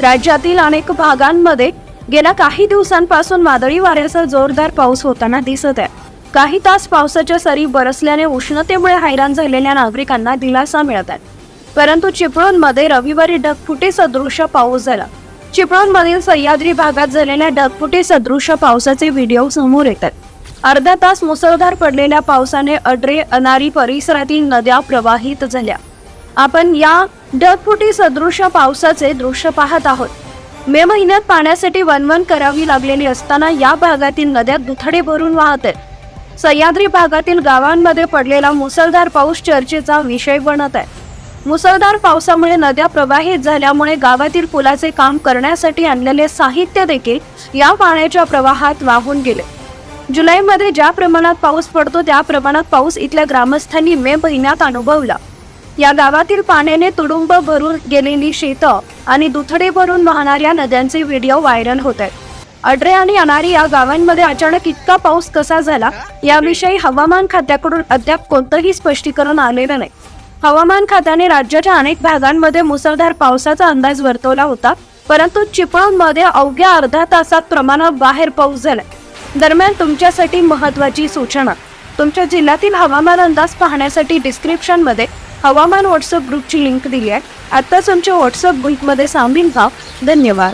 राज्यातील अनेक भागांमध्ये गेल्या काही दिवसांपासून वादळी वाऱ्यासह जोरदार पाऊस होताना दिसत आहे. काही तास पावसाच्या सरी बरसल्याने उष्णतेमुळे हैराण झालेल्या नागरिकांना दिलासा मिळत आहे. परंतु चिपळूणमध्ये रविवारी ढगफुटी सदृश पाऊस झाला. चिपळूणमधील सह्याद्री भागात झालेल्या ढगफुटी सदृश पावसाचे व्हिडिओ समोर येतात अर्धा तास मुसळधार पडलेल्या पावसाने अड्रे अनारी परिसरातील नद्या प्रवाहित झाल्या. आपण या ढगफुटी सदृश पावसाचे दृश्य पाहत आहोत. मे महिन्यात पाण्यासाठी वनवन करावी लागलेली असताना या भागातील नद्या दुथडे भरून वाहत. आहेत सह्याद्री भागातील गावांमध्ये पडलेला मुसळधार पाऊस चर्चेचा विषय बनत आहे. मुसळधार पावसामुळे नद्या प्रवाहित झाल्यामुळे गावातील पुलाचे काम करण्यासाठी आणलेले साहित्य देखील या पाण्याच्या प्रवाहात वाहून गेले. जुलैमध्ये ज्या प्रमाणात पाऊस पडतो त्या प्रमाणात पाऊस इथल्या ग्रामस्थांनी मे महिन्यात अनुभवला. या गावातील पाण्याने तुडुंब भरून गेलेली शेतं आणि दुथडे भरून वाहणाऱ्या नद्यांचे व्हिडिओ व्हायरल होत आहेत अड्रे आणि अनारी या गावांमध्ये अचानक इतका पाऊस कसा झाला याविषयी हवामान खात्याकडून अद्याप कोणतंही स्पष्टीकरण आलेलं नाही. हवामान खात्याने राज्याच्या अनेक भागांमध्ये मुसळधार पावसाचा अंदाज वर्तवला होता परंतु चिपळूणमध्ये अवघ्या अर्ध्या तासात प्रमाणात बाहेर पाऊस झालाय. दरम्यान तुमच्यासाठी महत्वाची सूचना. तुमच्या जिल्ह्यातील हवामान अंदाज पाहण्यासाठी डिस्क्रिप्शनमध्ये हवामान व्हॉट्सअप ग्रुपची लिंक दिली आहे. आत्ताच आमच्या व्हॉट्सअप ग्रुपमध्ये सामील व्हा. धन्यवाद.